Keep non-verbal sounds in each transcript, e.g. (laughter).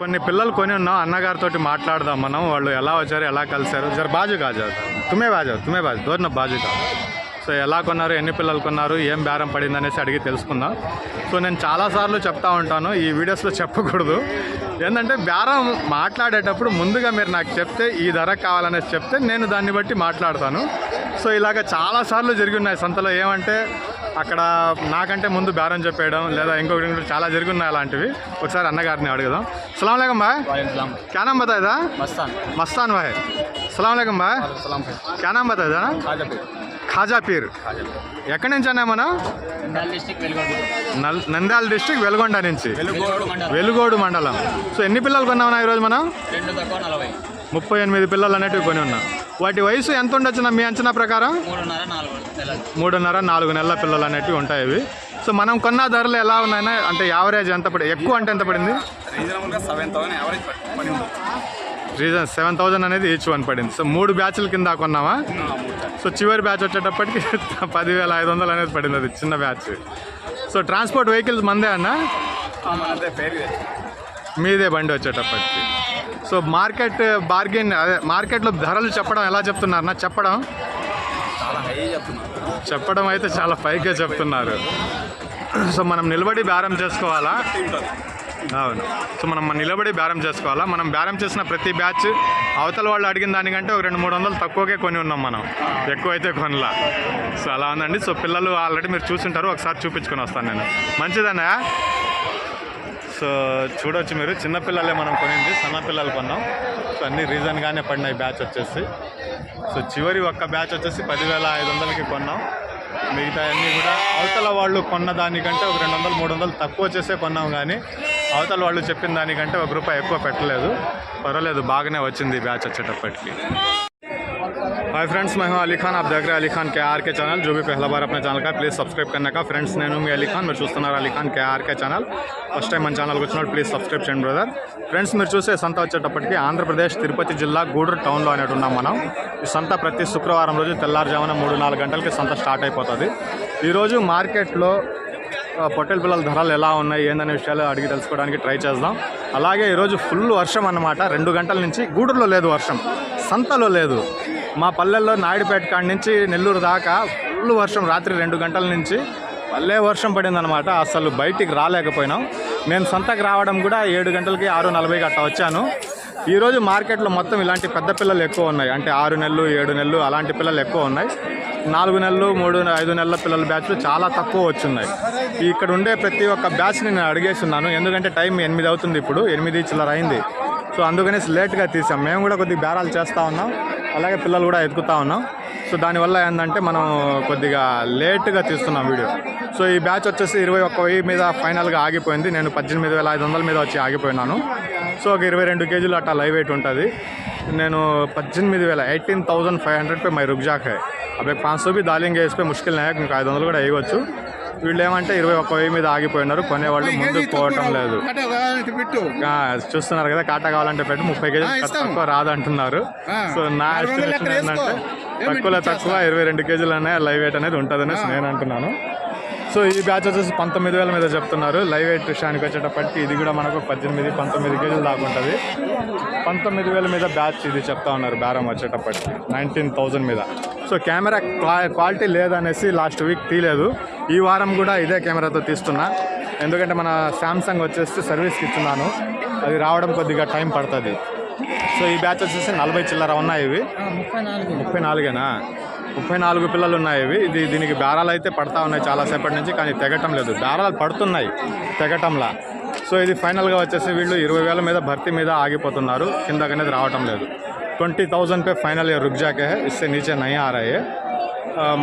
కొన్ని పిల్లలు కొని ఉన్నాం అన్నగారితో మాట్లాడదాం మనం. వాళ్ళు ఎలా వచ్చారు ఎలా కలిశారు. జర బాజు కాజారు తుమే బాజు తుమే బాజు. దూరిన బాజు కాదు. సో ఎలా కొన్నారు ఎన్ని పిల్లలు కొన్నారు ఏం బేరం పడింది అనేసి అడిగి తెలుసుకుందాం. సో నేను చాలాసార్లు చెప్తా ఉంటాను ఈ వీడియోస్లో చెప్పకూడదు. ఏంటంటే బేరం మాట్లాడేటప్పుడు ముందుగా మీరు నాకు చెప్తే ఈ ధర కావాలనేసి చెప్తే నేను దాన్ని బట్టి మాట్లాడతాను. సో ఇలాగ చాలాసార్లు జరిగి ఉన్నాయి సంతలో. ఏమంటే అక్కడ నాకంటే ముందు బేరం చెప్పేయడం లేదా ఇంకొకటి ఇంకొకటి చాలా జరుగుతున్నాయి అలాంటివి. ఒకసారి అన్నగారిని అడుగుదాం. సలాం లేకం బాయ్. క్యానం బతాయిదా మస్తాన్. మస్తాన్ బాయ్. సలాం లేకం బాయ్. క్యానం నామ్ బతాయిదా ఖాజా ఎక్కడి నుంచి అన్నా మనం? నంద్యాల డిస్టిక్ వెలుగొండ. నుంచి. వెలుగోడు మండలం. సో ఎన్ని పిల్లలు కొన్నామన్నా ఈరోజు మనం? ముప్పై ఎనిమిది పిల్లలు అనేటివి కొని ఉన్నాం. వాటి వయసు ఎంత ఉండొచ్చు మీ అంచనా ప్రకారం? మూడున్నర నాలుగు నెలలు. పిల్లలు అనేటివి ఉంటాయి ఇవి. సో మనం కొన్న ధరలు ఎలా ఉన్నాయన్నా అంటే యావరేజ్ ఎంత పడి ఎక్కువ అంటే ఎంత పడింది? రీజన్ సెవెన్ థౌజండ్ అనేది ఈచ్ వన్ పడింది. సో మూడు బ్యాచ్ల కింద కొన్నామా సో చివరి బ్యాచ్ వచ్చేటప్పటికి (laughs) పదివేల ఐదు వందలు అనేది పడింది అది చిన్న బ్యాచ్. సో ట్రాన్స్పోర్ట్ వెహికల్స్ మందే అన్న? మీదే బండి వచ్చేటప్పటికి. సో మార్కెట్ బార్గెన్ అదే మార్కెట్లో ధరలు చెప్పడం ఎలా చెప్తున్నారన్నా చెప్పడం. చెప్పడం అయితే చాలా పైగా చెప్తున్నారు. సో మనం నిలబడి బేరం చేసుకోవాలా? అవును. సో మనం నిలబడి బేరం చేసుకోవాలా? మనం బేరం చేసిన ప్రతి బ్యాచ్ అవతల వాళ్ళు అడిగిన దానికంటే ఒక రెండు మూడు వందలు తక్కువకే కొని ఉన్నాం మనం. ఎక్కువైతే కొనలా. సో అలా ఉందండి. సో పిల్లలు ఆల్రెడీ మీరు చూసుంటారు. ఒకసారి చూపించుకొని వస్తాను నేను. మంచిదన్నా సో చూడొచ్చు మీరు. చిన్నపిల్లలే మనం కొనింది సన్నపిల్లలు కొన్నాం. సో అన్ని రీజన్గానే పడినాయి బ్యాచ్ వచ్చేసి. సో చివరి ఒక్క బ్యాచ్ వచ్చేసి పదివేల ఐదు వందలకి కొన్నాం. మిగతా అన్నీ కూడా అవతల వాళ్ళు కొన్న దానికంటే ఒక రెండు వందలు మూడు వందలు తక్కువ చేసే కొన్నాం కానీ అవతల వాళ్ళు చెప్పిన దానికంటే ఒక రూపాయి ఎక్కువ పెట్టలేదు. పర్వాలేదు బాగానే వచ్చింది బ్యాచ్ వచ్చేటప్పటికి. हाय फ्रेंड्स मैं हूं अली खान आप देख रहे हैं अली खान के आर के चैनल जो भी पहला बार अपने ఛానల్ का ప్లీజ్ సబ్స్క్రైబ్ करने का ఫ్రెండ్స్ నేను మీ అలీ ఖాన్ మీరు చూస్తున్నారు Ali Khan K R K channel first time మన ఛానల్కి వచ్చినప్పుడు ప్లీజ్ సబ్స్క్రైబ్ చేయండి బ్రదర్ ఫ్రెండ్స్ మీరు చూసే సంత వచ్చేటప్పటికి ఆంధ్రప్రదేశ్ తిరుపతి జిల్లా గూడూరు టౌన్లో అనేటు ఉన్నాం మనం ఈ సంత ప్రతి శుక్రవారం రోజు తెల్లారుజామున మూడు నాలుగు గంటలకి సంత స్టార్ట్ అయిపోతుంది ఈరోజు మార్కెట్లో ఆ, పొట్టెల పిల్లల ధరలు ఎలా ఉన్నాయి ఏందనే విషయాలు అడిగి తెలుసుకోవడానికి ట్రై చేద్దాం అలాగే ఈరోజు ఫుల్ వర్షం అన్నమాట రెండు గంటల నుంచి గూడూరులో లేదు వర్షం సంతలో లేదు మా పల్లెల్లో నాయుడుపేట కాడి నుంచి నెల్లూరు దాకా ఫుల్ వర్షం రాత్రి రెండు గంటల నుంచి. భలే వర్షం పడిందనమాట అసలు బయటికి రాలేకపోయినాం. నేను సొంతకు రావడం కూడా ఏడు గంటలకి ఆరు నలభైకి అట్లా వచ్చాను. ఈరోజు మార్కెట్లో మొత్తం ఇలాంటి పెద్ద పిల్లలు ఎక్కువ ఉన్నాయి. అంటే ఆరు నెలలు ఏడు నెలలు అలాంటి పిల్లలు ఎక్కువ ఉన్నాయి. నాలుగు నెలలు మూడు ఐదు నెలల పిల్లల బ్యాచ్లు చాలా తక్కువ వచ్చున్నాయి. ఇక్కడ ఉండే ప్రతి ఒక్క బ్యాచ్ని నేను అడిగేస్తున్నాను. ఎందుకంటే టైం ఎనిమిది అవుతుంది ఇప్పుడు. ఎనిమిది చిల్లర అయింది. సో అందుకనేసి లేట్గా తీసాం. మేము కూడా కొద్దిగా బేరాలు చేస్తూ ఉన్నాం. అలాగే పిల్లలు కూడా ఎత్తుకుతా ఉన్నాం. సో దానివల్ల ఏంటంటే మనం కొద్దిగా లేట్గా తీస్తున్నాం వీడియో. సో ఈ బ్యాచ్ వచ్చేసి ఇరవై ఒక్క వెయ్యి మీద ఫైనల్గా ఆగిపోయింది. నేను పద్దెనిమిది వేల ఐదు వందల మీద వచ్చి ఆగిపోయినాను. సో ఒక ఇరవై రెండు కేజీలు అట్లా లైవ్ వెయిట్ ఉంటుంది. నేను పద్దెనిమిది వేల ఎయిటీన్ థౌజండ్ ఫైవ్ హండ్రెడ్ పే మై రుగ్జాక్ హై. అవి పాంచ్ సో బి దాలింగ్ వేసిపోయి ముష్కిల్ నాయక్ మీకు ఐదు వందలు కూడా వేయవచ్చు. వీళ్ళు ఏమంటే ఇరవై ఒక్క వెయ్యి మీద ఆగిపోయినారు కొనేవాళ్ళు ముందుకు పోవటం లేదు. చూస్తున్నారు కదా కాటా కావాలంటే పెట్టి ముప్పై కేజీలు తక్కువ రాదంటున్నారు. సో నా ఎస్టిమేషన్ ఏంటంటే తక్కువలో తక్కువ ఇరవై రెండు కేజీలు అనే లైవ్ వెయిట్ అనేది ఉంటుంది అనేసి నేను అంటున్నాను. సో ఈ బ్యాచ్ వచ్చేసి పంతొమ్మిది వేల మీద చెప్తున్నారు. లైవ్ వెయిట్ విషయానికి వచ్చేటప్పటికి ఇది కూడా మనకు పద్దెనిమిది పంతొమ్మిది కేజీలు దాకా ఉంటుంది. పంతొమ్మిది వేల మీద బ్యాచ్ ఇది చెప్తా ఉన్నారు బేరం వచ్చేటప్పటికి నైన్టీన్ థౌజండ్ మీద. సో కెమెరా క్వా- క్వాలిటీ లేదనేసి లాస్ట్ వీక్ తీయలేదు ఈ వారం కూడా ఇదే కెమెరాతో తీస్తున్నా. ఎందుకంటే మన శాంసంగ్ వచ్చేసి సర్వీస్కి ఇస్తున్నాను. అది రావడం కొద్దిగా టైం పడుతుంది. సో ఈ బ్యాచ్ వచ్చేసి నలభై చిల్లర ఉన్నాయి ఇవి. ముప్పై నాలుగేనా? ముప్పై నాలుగు పిల్లలు ఉన్నాయి ఇవి. ఇది దీనికి బేరాలు అయితే పడతా ఉన్నాయి చాలాసేపటి నుంచి కానీ తెగటం లేదు. బేరాలు పడుతున్నాయి తెగటంలా. సో ఇది ఫైనల్గా వచ్చేసి వీళ్ళు ఇరవై వేల మీద భర్తీ మీద ఆగిపోతున్నారు. కిందకనేది రావటం లేదు. ట్వంటీ థౌజండ్ పే ఫైనల్ ఇయర్ రుక్జాకే ఇస్తే నీచే నయ్యి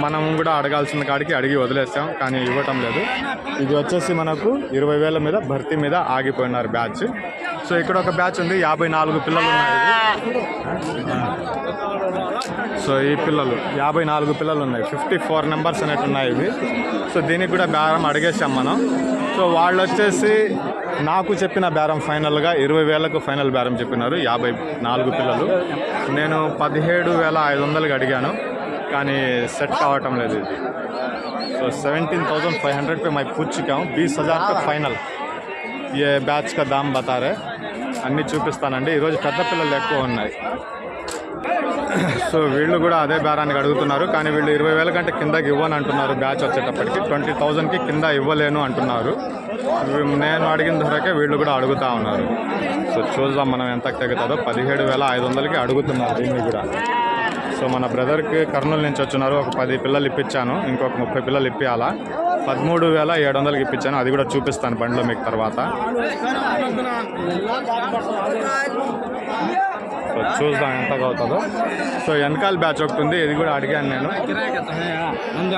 మనం కూడా అడగాల్సిన కాడికి అడిగి వదిలేస్తాం కానీ ఇవ్వటం లేదు. ఇది వచ్చేసి మనకు ఇరవై వేల మీద భర్తీ మీద ఆగిపోయినారు బ్యాచ్. సో ఇక్కడ ఒక బ్యాచ్ ఉంది యాభై నాలుగు పిల్లలు ఉన్నాయి. సో ఈ పిల్లలు యాభై నాలుగు పిల్లలు ఉన్నాయి. ఫిఫ్టీ ఫోర్ నెంబర్స్ అనేవి ఉన్నాయి ఇవి. సో దీనికి కూడా బేరం అడిగేసాం మనం. సో వాళ్ళు వచ్చేసి నాకు చెప్పిన బేరం ఫైనల్గా ఇరవై వేలకు ఫైనల్ బేరం చెప్పినారు యాభై నాలుగు పిల్లలు. నేను పదిహేడు వేల ఐదు వందలకి అడిగాను. కానీ సెట్ కావటం లేదు ఇది so seventeen thousand five hundred पे मैं पूछ चुका हूँ बीस हज़ार का फाइनल ये बैच का दाम बता रहे అన్నీ చూపిస్తానండి ఈరోజు పెద్ద పిల్లలు ఎక్కువ ఉన్నాయి సో వీళ్ళు కూడా అదే బేరానికి అడుగుతున్నారు కానీ వీళ్ళు ఇరవై వేల కంటే కిందకి ఇవ్వను అంటున్నారు బ్యాచ్ వచ్చేటప్పటికి ట్వంటీ థౌజండ్కి కింద ఇవ్వలేను అంటున్నారు వీ- నేను అడిగిన ధరకే వీళ్ళు కూడా అడుగుతా ఉన్నారు సో చూద్దాం మనం ఎంత తెగుతుందో పదిహేడు వేల ఐదు వందలకి అడుగుతున్నారు దీన్ని కూడా సో మన బ్రదర్కి కర్నూలు నుంచి వచ్చినారు. ఒక పది పిల్లలు ఇప్పించాను. ఇంకొక ముప్పై పిల్లలు ఇప్పియాలా. పదమూడు వేల ఏడు వందలకి ఇప్పించాను. అది కూడా చూపిస్తాను బండిలో మీకు తర్వాత. సో చూద్దాం ఎంత అవుతుందో. సో వెనకాల బ్యాచ్ ఒకటి ఉంది. ఇది కూడా అడిగాను నేను.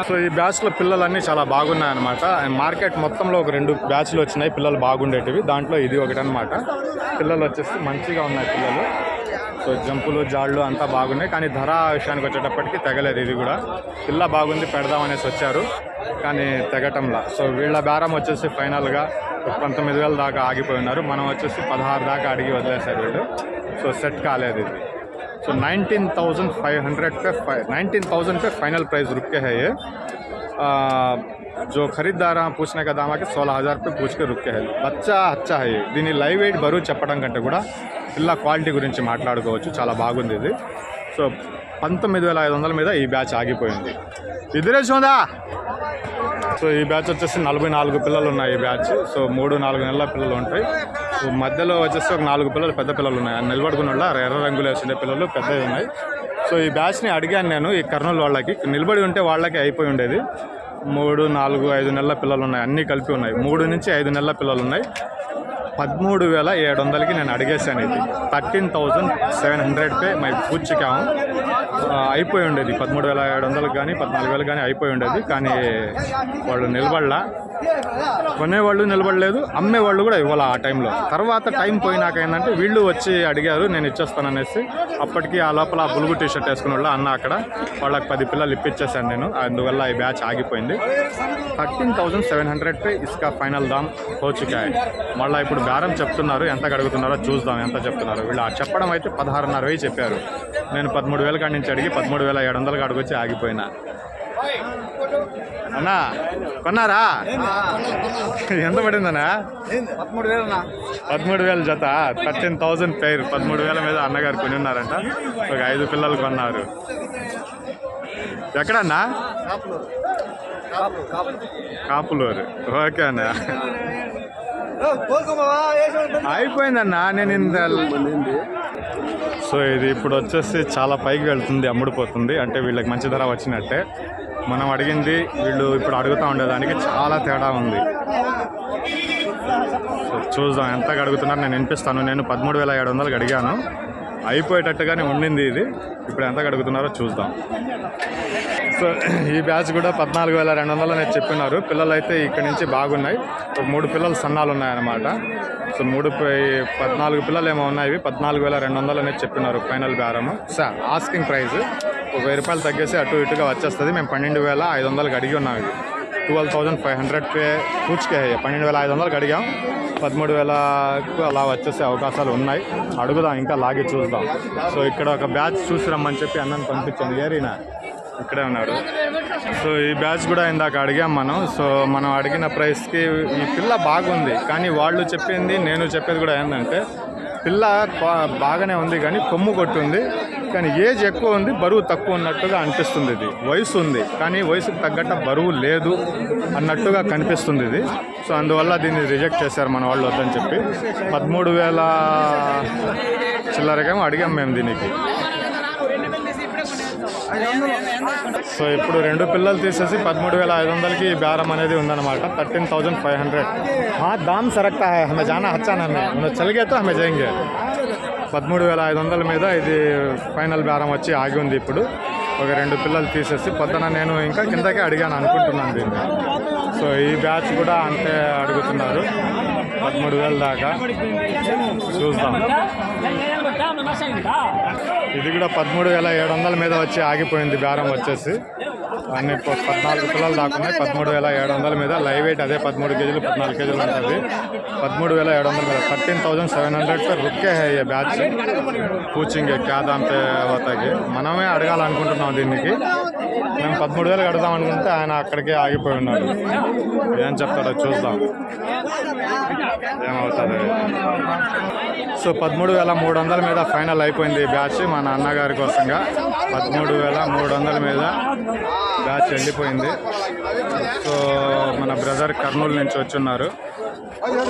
సో ఈ బ్యాచ్లో పిల్లలన్నీ చాలా బాగున్నాయన్నమాట. మార్కెట్ మొత్తంలో ఒక రెండు బ్యాచ్లు వచ్చినాయి. పిల్లలు బాగుండేటివి. దాంట్లో ఇది ఒకటి అనమాట పిల్లలు వచ్చేసి మంచిగా ఉన్నాయి పిల్లలు. సో జంపులు జాళ్ళు అంతా బాగున్నాయి కానీ ధర విషయానికి వచ్చేటప్పటికి తెగలేదు ఇది కూడా పిల్ల బాగుంది పెడదామనేసి వచ్చారు కానీ తెగటంలా సో వీళ్ళ బేరం వచ్చేసి ఫైనల్గా పంతొమ్మిది వేల దాకా ఆగిపోయి ఉన్నారు మనం వచ్చేసి పదహారు దాకా అడిగి వదిలేశారు వీళ్ళు సో సెట్ కాలేదు ఇది so nineteen thousand five hundred पे नाइनटीन थाउजेंड पे फाइनल प्राइस रुक के है ये आ, जो खरीदार हैं पूछने का दाम है कि सोलह हज़ार पे पूछ के रुक के है బచ్చా అచ్చా హై దీని లైవ్ వెయిట్ బరువు చెప్పడం కంటే కూడా పిల్ల క్వాలిటీ గురించి మాట్లాడుకోవచ్చు. చాలా బాగుంది ఇది. సో పంతొమ్మిది వేల ఐదు వందల మీద ఈ బ్యాచ్ ఆగిపోయింది. ఇదిరే చూదా సో ఈ బ్యాచ్ వచ్చేసి నలభై నాలుగు పిల్లలు ఉన్నాయి ఈ బ్యాచ్. సో మూడు నాలుగు నెలల పిల్లలు ఉంటాయి. సో మధ్యలో వచ్చేసి ఒక నాలుగు పిల్లలు పెద్ద పిల్లలు ఉన్నాయి. ఆ నిలబడుకున్న వాళ్ళ ఎర్ర రంగులు వేసిండే పిల్లలు పెద్దవి ఉన్నాయి. సో ఈ బ్యాచ్ని అడిగాను నేను ఈ కర్నూలు వాళ్ళకి. నిలబడి ఉంటే వాళ్ళకి అయిపోయి ఉండేది. మూడు నాలుగు ఐదు నెలల పిల్లలు ఉన్నాయి. అన్నీ కలిపి ఉన్నాయి. మూడు నుంచి ఐదు నెలల పిల్లలు ఉన్నాయి. పదమూడు వేల ఏడు వందలకి నేను అడిగేశాను ఇది. థర్టీన్ థౌజండ్ సెవెన్ హండ్రెడ్ పే మై పూచికాము అయిపోయి ఉండేది. పదమూడు వేల ఏడు వందలకు కానీ పద్నాలుగు వేలు కానీ అయిపోయి ఉండేది. కానీ వాళ్ళు నిలబడలా. కొనేవాళ్ళు నిలబడలేదు. అమ్మేవాళ్ళు కూడా ఇవ్వాలి ఆ టైంలో. తర్వాత టైం పోయినాక ఏంటంటే వీళ్ళు వచ్చి అడిగారు నేను ఇచ్చేస్తాననేసి అప్పటికి ఆ లోపల ఆ బులుగు టీ షర్ట్ వేసుకున్న వాళ్ళు అన్న అక్కడ వాళ్ళకి పది పిల్లలు ఇప్పించేశాను నేను. అందువల్ల ఈ బ్యాచ్ ఆగిపోయింది. థర్టీన్ థౌజండ్ సెవెన్ హండ్రెడ్ పే ఇసుక ఫైనల్ దామ్ హోచుకాయ్. మళ్ళీ ఇప్పుడు బేరం చెప్తున్నారు. ఎంత అడుగుతున్నారో చూద్దాం. ఎంత చెప్తున్నారు? వీళ్ళు ఆ చెప్పడం అయితే పదహారున్నర వెయ్యి చెప్పారు. నేను పదమూడు వేల కాడి నుంచి అడిగి పదమూడు వేల ఏడు వందలకి అడుగొచ్చి ఆగిపోయినా. అన్నా కొన్నారా? ఎంత పడిందన్నా? పదమూడు వేలు అన్న పదమూడు వేల జత థర్టీన్ థౌజండ్ పేరు పదమూడు వేల మీద అన్నగారు కొని ఉన్నారంట ఒక ఐదు పిల్లలు కొన్నారు. ఎక్కడన్నా? కాపులూరు. ఓకే అన్న. అయిపోయిందన్నా నేను ఇంత సో ఇది ఇప్పుడు వచ్చేసి చాలా పైకి వెళ్తుంది అమ్ముడుపోతుంది. అంటే వీళ్ళకి మంచి ధర వచ్చినట్టే. మనం అడిగింది వీళ్ళు ఇప్పుడు అడుగుతూ ఉండేదానికి చాలా తేడా ఉంది. సో చూద్దాం ఎంత అడుగుతున్నారు? నేను వినిపిస్తాను. నేను పదమూడు వేల ఏడు వందలకి అడిగాను. అయిపోయేటట్టుగానే ఉండింది ఇది. ఇప్పుడు ఎంత కడుగుతున్నారో చూద్దాం. సో ఈ బ్యాచ్ కూడా పద్నాలుగు వేల రెండు వందలు అనేది చెప్పినారు. పిల్లలు అయితే ఇక్కడ నుంచి బాగున్నాయి. ఒక మూడు పిల్లలు సన్నాలు ఉన్నాయన్నమాట. సో మూడు పద్నాలుగు పిల్లలు ఏమో ఉన్నాయి పద్నాలుగు వేల రెండు వందలు అనేది చెప్పినారు ఫైనల్ బేరము సార్ ఆస్కింగ్ ప్రైస్ ఒక వెయ్యి రూపాయలు తగ్గేసి అటు ఇటుగా వచ్చేస్తుంది. మేము పన్నెండు వేల ఐదు వందలకి అడిగి ఉన్నాం. ఇది ట్వెల్వ్ థౌజండ్ ఫైవ్ హండ్రెడ్ పే పూచికే పన్నెండు వేల ఐదు వందలకు అడిగాం పదమూడు వేలకు అలా వచ్చేసే అవకాశాలు ఉన్నాయి. అడుగుదాం ఇంకా లాగి చూద్దాం. సో ఇక్కడ ఒక బ్యాచ్ చూసి రమ్మని చెప్పి అన్నని పంపించాను ఏరీనా ఇక్కడే ఉన్నాడు. సో ఈ బ్యాచ్ కూడా ఇందాక అడిగాం మనం. సో మనం అడిగిన ప్రైస్కి ఈ పిల్ల బాగుంది. కానీ వాళ్ళు చెప్పింది నేను చెప్పేది కూడా ఏంటంటే పిల్ల బాగానే ఉంది కానీ కొమ్ము కొట్టుంది. కానీ ఏజ్ ఎక్కువ ఉంది బరువు తక్కువ ఉన్నట్టుగా అనిపిస్తుంది ఇది. వయసు ఉంది కానీ వయసుకు తగ్గట్ట బరువు లేదు అన్నట్టుగా కనిపిస్తుంది ఇది. సో అందువల్ల దీన్ని రిజెక్ట్ చేశారు మన వాళ్ళు వద్దని చెప్పి. పదమూడు వేల చిల్లరగా అడిగాం మేము దీనికి. సో ఇప్పుడు రెండు పిల్లలు తీసేసి పదమూడు వేల ఐదు వందలకి బేరం అనేది ఉందన్నమాట. Thirteen thousand five hundred. Dham సరక్తా హై హమే జానా హచ్చానా హమే చలిగేతో హమే చేయంగా పదమూడు వేల ఐదు వందల మీద ఇది ఫైనల్ బేరం వచ్చి ఆగి ఉంది ఇప్పుడు. ఒక రెండు పిల్లలు తీసేసి పొద్దున నేను ఇంకా కిందకే అడిగాను అనుకుంటున్నాను దీన్ని. సో ఈ బ్యాచ్ కూడా అంతే అడుగుతున్నారు. పదమూడు వేల దాకా చూద్దాం. ఇది కూడా పదమూడు వేల ఏడు వందల మీద వచ్చి ఆగిపోయింది బేరం వచ్చేసి. అన్ని ప- పద్నాలుగు పిల్లలు దాకున్నాయి పదమూడు వేల ఏడు వందల మీద లైవ్ వెయిట్ అదే పదమూడు కేజీలు పద్నాలుగు కేజీలు ఉంటుంది. పదమూడు వేల ఏడు వందల మీద థర్టీన్ థౌజండ్ సెవెన్ హండ్రెడ్ రుక్కే హై బ్యాచ్. కూచింగ్ క్యా దాంపే మనమే అడగాలనుకుంటున్నాం దీనికి. మేము పదమూడు వేలు కడదాం అనుకుంటే ఆయన అక్కడికే ఆగిపోయి ఉన్నాడు. ఏం చెప్తాడో చూద్దాం. ఏమవుతుంది? సో పదమూడు వేల మూడు వందల మీద ఫైనల్ అయిపోయింది బ్యాచ్ మా నాన్నగారి కోసంగా పదమూడు వేల మూడు వందల మీద బ్యాచ్ వెళ్ళిపోయింది సో మన బ్రదర్ కర్నూలు నుంచి వచ్చున్నారు.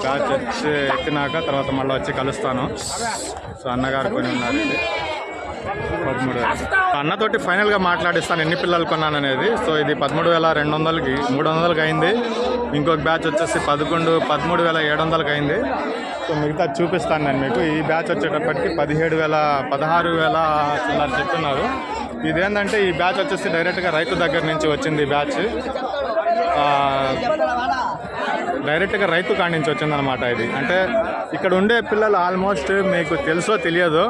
బ్యాచ్ వచ్చి ఎక్కినాక తర్వాత మళ్ళీ వచ్చి కలుస్తాను. సో అన్నగారు కొని ఉన్నారు ఇది. పదమూడు వేల. అన్నతోటి ఫైనల్గా మాట్లాడిస్తాను. ఎన్ని పిల్లలు కొన్నాను అనేది. సో ఇది పదమూడు వేల రెండు వందలకి మూడు వందలకి అయింది. ఇంకొక బ్యాచ్ వచ్చేసి పదకొండు పదమూడు వేల ఏడు వందలకి అయింది. సో మిగతా చూపిస్తాను నేను మీకు. ఈ బ్యాచ్ వచ్చేటప్పటికి పదిహేడు వేల పదహారు వేల చిల్లర చెప్తున్నారు. ఇదేంటంటే ఈ బ్యాచ్ వచ్చేసి డైరెక్ట్గా రైతు దగ్గర నుంచి వచ్చింది ఈ బ్యాచ్. డైరెక్ట్గా రైతు కాడి నుంచి వచ్చిందనమాట ఇది. అంటే ఇక్కడ ఉండే పిల్లలు ఆల్మోస్ట్ మీకు తెలుసో తెలియదో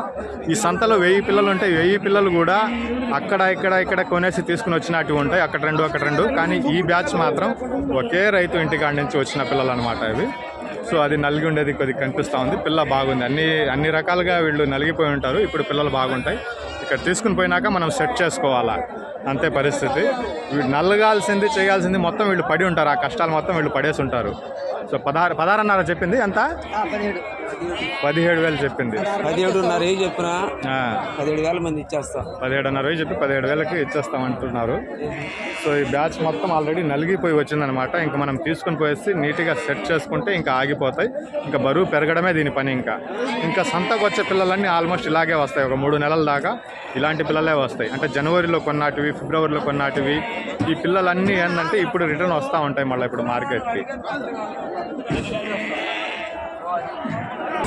ఈ సంతలో వెయ్యి పిల్లలు ఉంటాయి వెయ్యి పిల్లలు కూడా అక్కడ ఇక్కడ ఇక్కడ కొనేసి తీసుకుని వచ్చినట్టు ఉంటాయి. అక్కడ రెండు అక్కడ రెండు. కానీ ఈ బ్యాచ్ మాత్రం ఒకే రైతు ఇంటి కాడి నుంచి వచ్చిన పిల్లలు అనమాట ఇవి. సో అది నలిగి ఉండేది కొద్దిగా కనిపిస్తూ ఉంది. పిల్ల బాగుంది. అన్ని అన్ని రకాలుగా వీళ్ళు నలిగిపోయి ఉంటారు. ఇప్పుడు పిల్లలు బాగుంటాయి. ఇక్కడ తీసుకుని పోయినాక మనం సెట్ చేసుకోవాలా? అంతే పరిస్థితి. వీళ్ళు నల్లగాల్సింది చేయాల్సింది మొత్తం వీళ్ళు పడి ఉంటారు. ఆ కష్టాలు మొత్తం వీళ్ళు పడేసి ఉంటారు. సో పదహారు పదహారున్నర చెప్పింది ఎంత? పదిహేడు. వేలు చెప్పింది. పదిహేడున్నర చెప్పిన ఆ, పదిహేడు వేల మంది ఇచ్చేస్తా. పదిహేడున్నర చెప్పి పదిహేడు వేలకి ఇచ్చేస్తామంటున్నారు. సో ఈ బ్యాచ్ మొత్తం ఆల్రెడీ నలిగిపోయి వచ్చిందనమాట ఇంకా మనం తీసుకుని పోయేసి నీట్గా సెట్ చేసుకుంటే ఇంకా ఆగిపోతాయి. ఇంకా బరువు పెరగడమే దీని పని ఇంకా. ఇంకా సంతకు వచ్చే పిల్లలన్నీ ఆల్మోస్ట్ ఇలాగే వస్తాయి. ఒక మూడు నెలల దాకా ఇలాంటి పిల్లలే వస్తాయి. అంటే జనవరిలో కొన్నాటివి ఫిబ్రవరిలో కొన్నాటివి. ఈ పిల్లలన్నీ ఏంటంటే ఇప్పుడు రిటర్న్ వస్తూ ఉంటాయి మళ్ళీ ఇప్పుడు మార్కెట్కి.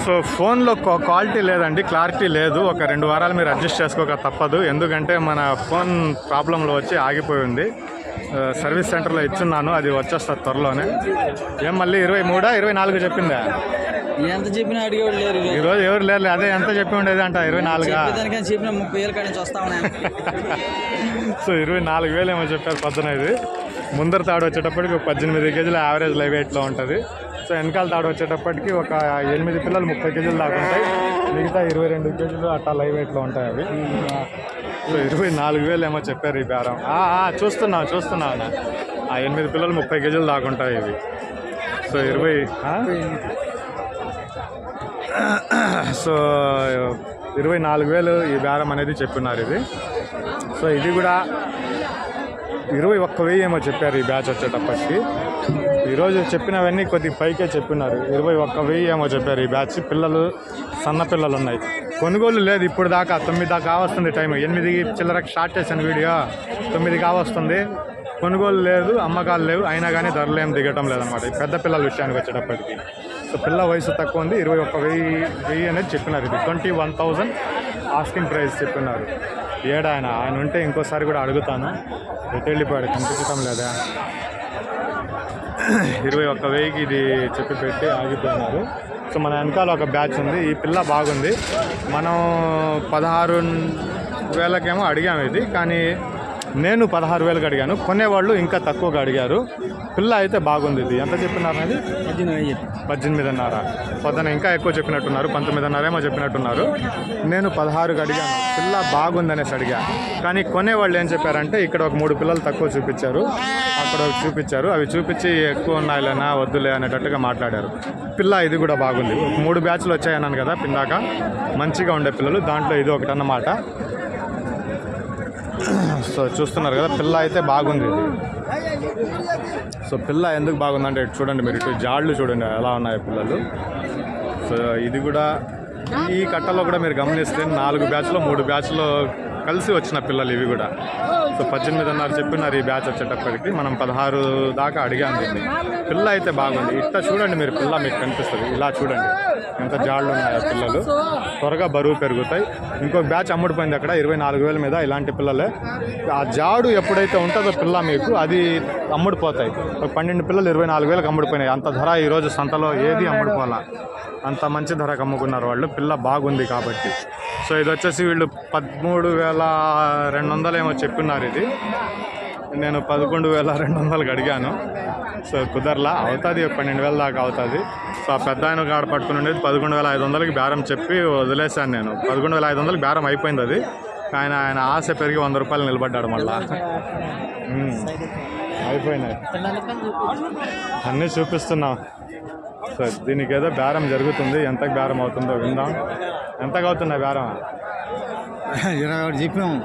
సో ఫోన్లో క్వా- క్వాలిటీ లేదండి క్లారిటీ లేదు. ఒక రెండు వారాలు మీరు అడ్జస్ట్ చేసుకోక తప్పదు. ఎందుకంటే మన ఫోన్ ప్రాబ్లంలో వచ్చి ఆగిపోయి ఉంది. సర్వీస్ సెంటర్లో ఇచ్చున్నాను అది వచ్చేస్తుంది త్వరలోనే. ఏం మళ్ళీ ఇరవై మూడా ఇరవై నాలుగు చెప్పిందా? ఎంత చెప్పినా అడిగేవాడు లేరు ఈరోజు. ఎవరు లేరు అదే ఎంత చెప్పి ఉండేది అంట ఇరవై నాలుగా? చెప్పిన ముప్పై వేల కాడి నుంచి వస్తా (laughs) సో ఇరవై నాలుగు వేలు ఏమో చెప్పారు పొద్దున ఇది. ముందర తాడు వచ్చేటప్పటికి ఒక పద్దెనిమిది కేజీల యావరేజ్ లైవ్ వెయిట్లో ఉంటుంది. సో వెనకాల తాడు వచ్చేటప్పటికి ఒక ఎనిమిది పిల్లలు ముప్పై కేజీలు దాకా ఉంటాయి. మిగతా ఇరవై రెండు కేజీలు అట్లా లైవ్ వెయిట్లో ఉంటాయి అవి. సో ఇరవై నాలుగు వేలు ఏమో చెప్పారు ఈ బేరం. ఆ, చూస్తున్నా చూస్తున్నా ఆ ఎనిమిది పిల్లలు ముప్పై కేజీలు దాకా ఉంటాయి ఇవి. సో ఇరవై సో ఇరవై నాలుగు వేలు ఈ బేరం అనేది చెప్పున్నారు ఇది. సో ఇది కూడా ఇరవై ఒక్క వెయ్యి ఏమో చెప్పారు ఈ బ్యాచ్ వచ్చేటప్పటికి. ఈరోజు చెప్పినవన్నీ కొద్ది పైకే చెప్పినారు. ఇరవై ఒక్క వెయ్యి ఏమో చెప్పారు ఈ బ్యాచ్. పిల్లలు సన్న పిల్లలు ఉన్నాయి. కొనుగోలు లేదు ఇప్పుడు దాకా. తొమ్మిది దాకా వస్తుంది టైం ఎనిమిది చిల్లరకు స్టార్ట్ చేశాను వీడియో. తొమ్మిది కావస్తుంది. కొనుగోలు లేదు అమ్మకాలు లేవు. అయినా కానీ ధరలు ఏం దిగటం లేదనమాట పెద్ద పిల్లల విషయానికి వచ్చేటప్పటికి. సో పిల్ల వయసు తక్కువ ఉంది. ఇరవై ఒక్క వెయ్యి వెయ్యి అనేది చెప్పినారు. ఇది twenty one thousand asking price చెప్పినారు. ఏడా ఆయన? ఆయన ఉంటే ఇంకోసారి కూడా అడుగుతాను. ఎటు వెళ్ళిపోయాడు? కనిపించటం లేదా? ఇరవై ఒక్క వెయ్యికి ఇది చెప్పి పెట్టి ఆగిపోయినారు. సో మన వెనకాల ఒక బ్యాచ్ ఉంది. ఈ పిల్ల బాగుంది. మనం పదహారు వేలకేమో అడిగాము ఇది. కానీ నేను పదహారు వేలకు అడిగాను కొనేవాళ్ళు ఇంకా తక్కువగా అడిగారు. పిల్ల అయితే బాగుంది ఇది. ఎంత చెప్పినారు అది? పద్దెనిమిది పద్దెనిమిదిన్నర. పొద్దున ఇంకా ఎక్కువ చెప్పినట్టున్నారు. పంతొమ్మిదిన్నర ఏమో చెప్పినట్టున్నారు. నేను పదహారుకి అడిగాను పిల్ల బాగుందనేసి అడిగా. కానీ కొనేవాళ్ళు ఏం చెప్పారంటే ఇక్కడ ఒక మూడు పిల్లలు తక్కువ చూపించారు. అక్కడ చూపించారు. అవి చూపించి ఎక్కువ ఉన్నాయిలేనా వద్దులే అనేటట్టుగా మాట్లాడారు. పిల్ల ఇది కూడా బాగుంది. మూడు బ్యాచ్లు వచ్చాయన్నాను కదా పిందాక. మంచిగా ఉండే పిల్లలు. దాంట్లో ఇది ఒకటి అన్నమాట (clears throat) సో చూస్తున్నారు కదా పిల్ల అయితే బాగుంది. ఇది సో పిల్ల ఎందుకు బాగుందంటే చూడండి మీరు ఇటు జాడ్లు చూడండి ఎలా ఉన్నాయి పిల్లలు. సో ఇది కూడా ఈ కట్టలో కూడా మీరు గమనిస్తే నాలుగు బ్యాచ్లో మూడు బ్యాచ్లో కలిసి వచ్చిన పిల్లలు ఇవి కూడా. సో పద్దెనిమిదిన్నర చెప్పినారు ఈ బ్యాచ్ వచ్చేటప్పటికి. మనం పదహారు దాకా అడిగాం దీన్ని. పిల్ల అయితే బాగుంది. ఇట్లా చూడండి మీరు పిల్ల మీకు కనిపిస్తుంది. ఇలా చూడండి. ఎంత జాళ్ళు ఉన్నాయో పిల్లలు. త్వరగా బరువు పెరుగుతాయి. ఇంకొక బ్యాచ్ అమ్ముడిపోయింది అక్కడ. ఇరవై నాలుగు వేల మీద ఇలాంటి పిల్లలే. ఆ జాడు ఎప్పుడైతే ఉంటుందో పిల్ల మీకు అది అమ్ముడిపోతాయి. ఒక పన్నెండు పిల్లలు ఇరవై నాలుగు వేలకు అమ్ముడిపోయినాయి. అంత ధర ఈరోజు సంతలో ఏది అమ్ముడుకోవాలా? అంత మంచి ధరకు అమ్ముకున్నారు వాళ్ళు. పిల్ల బాగుంది కాబట్టి. సో ఇది వచ్చేసి వీళ్ళు పదమూడు వేల రెండు వందలు ఏమో చెప్పున్నారు ఇది నేను పదకొండు వేల రెండు వందలకి అడిగాను. సో కుదరలా అవుతుంది పన్నెండు వేల దాకా అవుతుంది. సో ఆ పెద్ద ఆయన కాడ పట్టుకుని ఉండేది పదకొండు వేల ఐదు వందలకి బేరం చెప్పి వదిలేశాను నేను. పదకొండు వేల ఐదు వందలకి బేరం అయిపోయింది అది. ఆయన ఆయన ఆశ పెరిగి వంద రూపాయలు నిలబడ్డాడు మళ్ళా. అయిపోయినాయి. అన్నీ చూపిస్తున్నాం. సో దీనికి ఏదో బేరం జరుగుతుంది. ఎంతకు బేరం అవుతుందో విందాం. ఎంతకు అవుతున్నాయి బేరం? (laughs) ఇరవై ఒకటి చెప్పాము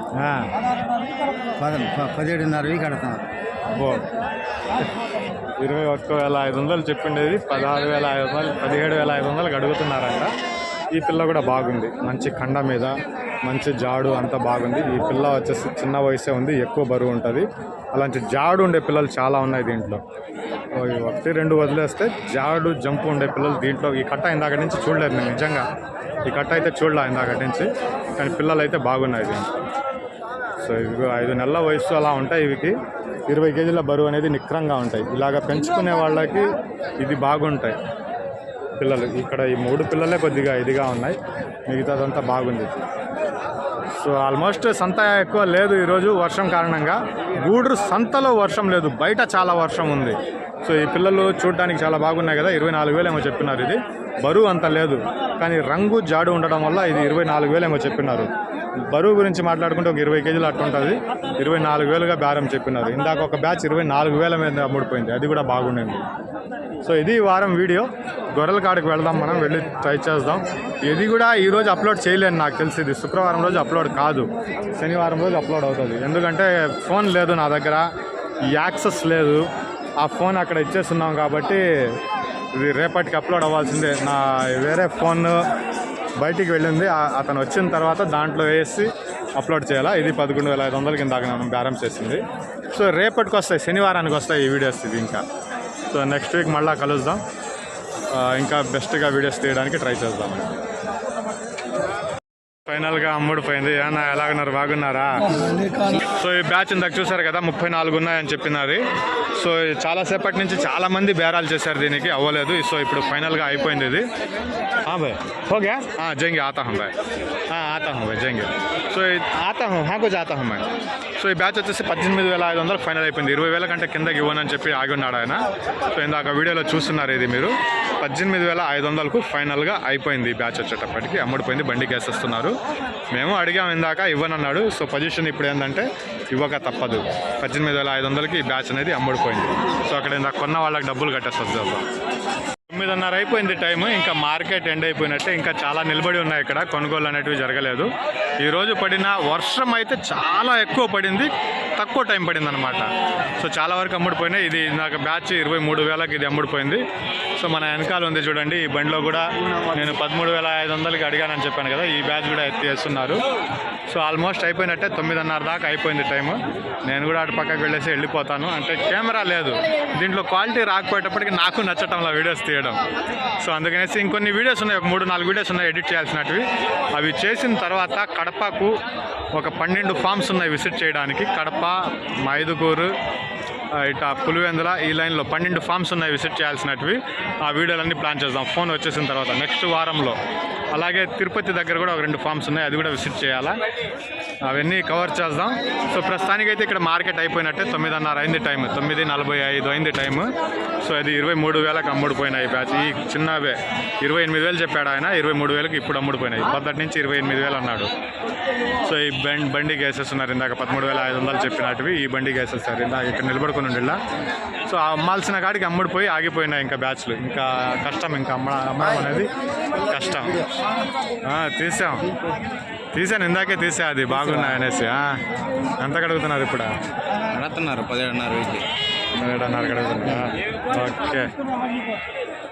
పద పదిహేడున్నరవి కడతాం. ఇరవై ఒక్క వేల ఐదు వందలు చెప్పిండేది. పదహారు వేల ఐదు వందలు పదిహేడు వేల ఐదు వందలు అడుగుతున్నారంట. ఈ పిల్ల కూడా బాగుంది. మంచి కండ మీద మంచి జాడు అంతా బాగుంది. ఈ పిల్ల వచ్చేసి చిన్న వయసే ఉంది ఎక్కువ బరువు ఉంటుంది. అలాంటి జాడు ఉండే పిల్లలు చాలా ఉన్నాయి దీంట్లో. ఒకటి రెండు వదిలేస్తే జాడు జంపు ఉండే పిల్లలు దీంట్లో. ఈ కట్ట ఇందాక నుంచి చూడలేదు నేను నిజంగా. ఈ కట్ట అయితే చూడలే ఇందాక నుంచి. కానీ పిల్లలు అయితే బాగున్నాయి దీంట్లో. సో ఇవి ఐదు నెలల వయసు అలా ఉంటాయి ఇవికి ఇరవై కేజీల బరువు అనేది నిక్రంగా ఉంటాయి. ఇలాగ పెంచుకునే వాళ్ళకి ఇది బాగుంటాయి. పిల్లలు ఇక్కడ ఈ మూడు పిల్లలే కొద్దిగా ఇదిగా ఉన్నాయి. మిగతాదంతా బాగుంది. సో ఆల్మోస్ట్ సంత ఎక్కువ లేదు ఈరోజు వర్షం కారణంగా. గూడూరు సంతలో వర్షం లేదు. బయట చాలా వర్షం ఉంది. సో ఈ పిల్లలు చూడడానికి చాలా బాగున్నాయి కదా. ఇరవై నాలుగు వేలు ఏమో చెప్పినారు ఇది. బరువు అంత లేదు. కానీ రంగు జాడు ఉండడం వల్ల ఇది ఇరవై నాలుగు వేలు ఏమో చెప్పినారు. బరువు గురించి మాట్లాడుకుంటే ఒక ఇరవై కేజీలు అట్టుంటుంది ఇరవై నాలుగు వేలుగా బేరం చెప్పినారు ఇందాక ఒక బ్యాచ్ ఇరవై నాలుగు వేల మీద అమ్ముడిపోయింది అది కూడా బాగుండింది. సో ఇది ఈ వారం వీడియో. గొర్రెల కాడికి వెళ్దాం మనం వెళ్ళి ట్రై చేద్దాం. ఇది కూడా ఈరోజు అప్లోడ్ చేయలేను నాకు తెలిసి. ఇది శుక్రవారం రోజు అప్లోడ్ కాదు. శనివారం రోజు అప్లోడ్ అవుతుంది. ఎందుకంటే ఫోన్ లేదు నా దగ్గర. యాక్సెస్ లేదు. ఆ ఫోన్ అక్కడ ఇచ్చేస్తున్నాం కాబట్టి ఇది రేపటికి అప్లోడ్ అవ్వాల్సిందే. నా వేరే ఫోన్ బయటికి వెళ్ళింది. అతను వచ్చిన తర్వాత దాంట్లో వేసి అప్లోడ్ చేయాలా? ఇది పదకొండు వేల ఐదు వందల ఇందాక మనం బేరం చేసింది. సో రేపటికి వస్తాయి శనివారానికి వస్తాయి ఈ వీడియోస్ ఇది ఇంకా. సో నెక్స్ట్ వీక్ మళ్ళీ కలుద్దాం. ఇంకా బెస్ట్గా వీడియోస్ తీయడానికి ట్రై ఫైనల్గా అమ్ముడిపోయింది అన్న ఎలాగున్నారు? బాగున్నారా? సో ఈ బ్యాచ్ ఇందాక చూసారు కదా ముప్పై నాలుగు ఉన్నాయని చెప్పినారు సో చాలా సేపటి నుంచి చాలా మంది బేరాలు చేశారు దీనికి అవ్వలేదు. సో ఇప్పుడు ఫైనల్గా అయిపోయింది ఇది. Bye okay. జంగి ఆతాహం బాయ్ हूँ भाई हाँ आता हूँ भाई जाएंगे సో ఇది- आता हूँ हाँ कुछ आता हूँ मैं సో ఈ బ్యాచ్ వచ్చేసి పద్దెనిమిది వేల ఐదు వందలు ఫైనల్ అయిపోయింది ఇరవై వేల కంటే కిందకి ఇవ్వనని చెప్పి ఆగి ఉన్నాడు ఆయన సో ఇందాక వీడియోలో చూస్తున్నారు ఇది మీరు పద్దెనిమిది వేల ఐదు వందలకు ఫైనల్గా అయిపోయింది ఈ బ్యాచ్ వచ్చేటప్పటికి అమ్ముడిపోయింది బండికి వేసేస్తున్నారు మేము అడిగాం ఇందాక ఇవ్వనన్నాడు సో పొజిషన్ ఇప్పుడు ఏంటంటే ఇవ్వక తప్పదు పద్దెనిమిది వేల ఐదు వందలకి ఈ బ్యాచ్ అనేది అమ్ముడిపోయింది సో అక్కడ ఇందాక కొన్న వాళ్ళకి డబ్బులు కట్టేస్తుంది తొమ్మిదిన్నర అయిపోయింది టైం ఇంకా మార్కెట్ ఎండ్ అయిపోయినట్టే ఇంకా చాలా నిలబడి ఉన్నాయి ఇక్కడ. కొనుగోలు అనేటివి జరగలేదు. ఈరోజు పడిన వర్షం అయితే చాలా ఎక్కువ పడింది. తక్కువ టైం పడింది అనమాట సో చాలా వరకు అమ్ముడిపోయినాయి ఇది నాకు బ్యాచ్ ఇరవై మూడు వేలకు ఇది అమ్ముడిపోయింది సో మన వెనకాల ఉంది చూడండి ఈ బండిలో కూడా నేను పదమూడు వేల ఐదు వందలకి అడిగానని చెప్పాను కదా ఈ బ్యాచ్ కూడా ఎత్తి చేస్తున్నారు సో ఆల్మోస్ట్ అయిపోయినట్టే తొమ్మిదిన్నర దాకా అయిపోయింది టైము. నేను కూడా అటు పక్కకి వెళ్ళేసి వెళ్ళిపోతాను. అంటే కెమెరా లేదు. దీంట్లో క్వాలిటీ రాకపోయేటప్పటికి నాకు నచ్చటంలో వీడియోస్ తీయడం. సో అందుకనేసి ఇంకొన్ని వీడియోస్ ఉన్నాయి. ఒక మూడు నాలుగు వీడియోస్ ఉన్నాయి ఎడిట్ చేయాల్సినవి అవి చేసిన తర్వాత కడపకు ఒక పన్నెండు ఫామ్స్ ఉన్నాయి విజిట్ చేయడానికి. కడప మైదుకూరు ఇట పులివెందుల ఈ లైన్లో పన్నెండు ఫామ్స్ ఉన్నాయి విజిట్ చేయాల్సినవి ఆ వీడియోలన్నీ ప్లాన్ చేద్దాం. ఫోన్ వచ్చేసిన తర్వాత నెక్స్ట్ వారంలో అలాగే తిరుపతి దగ్గర కూడా ఒక రెండు ఫామ్స్ ఉన్నాయి అది కూడా విజిట్ చేయాలా? అవన్నీ కవర్ చేద్దాం. సో ప్రస్తుతానికైతే ఇక్కడ మార్కెట్ అయిపోయినట్టే తొమ్మిదిన్నర అయింది టైం తొమ్మిది నలభై ఐదు అయింది టైం సో అది ఇరవై మూడు వేలకు అమ్ముడుపోయినాయి బ్యాచ్ ఈ చిన్నవే. ఇరవై ఎనిమిది వేలు చెప్పాడు ఆయన ఇరవై మూడు వేలకు ఇప్పుడు అమ్ముడుపోయినాయి. పద్దటి నుంచి ఇరవై ఎనిమిది వేలు అన్నాడు. సో ఈ బండి బండి గ్యాసెస్ ఉన్నారు ఇందాక పదమూడు వేల ఐదు వందలు చెప్పినట్టువి. ఈ బండి గ్యాసెస్ సార్ ఇందాక ఇక్కడ నిలబడుకుని ఉండిలా సో అమ్మాల్సిన కాడికి అమ్ముడిపోయి ఆగిపోయినాయి ఇంకా బ్యాచ్లు. ఇంకా కష్టం ఇంకా అమ్మ అమ్మడం అనేది కష్టం. తీసాం. తీసాను ఇందాకే తీసా అది. బాగున్నాయి అనేసి. ఎంత కడుగుతున్నారు ఇప్పుడు? అడుగుతున్నారు పదిహేడున్నర వీటికి ఏడన్నర కడుగుతున్నా ఓకే.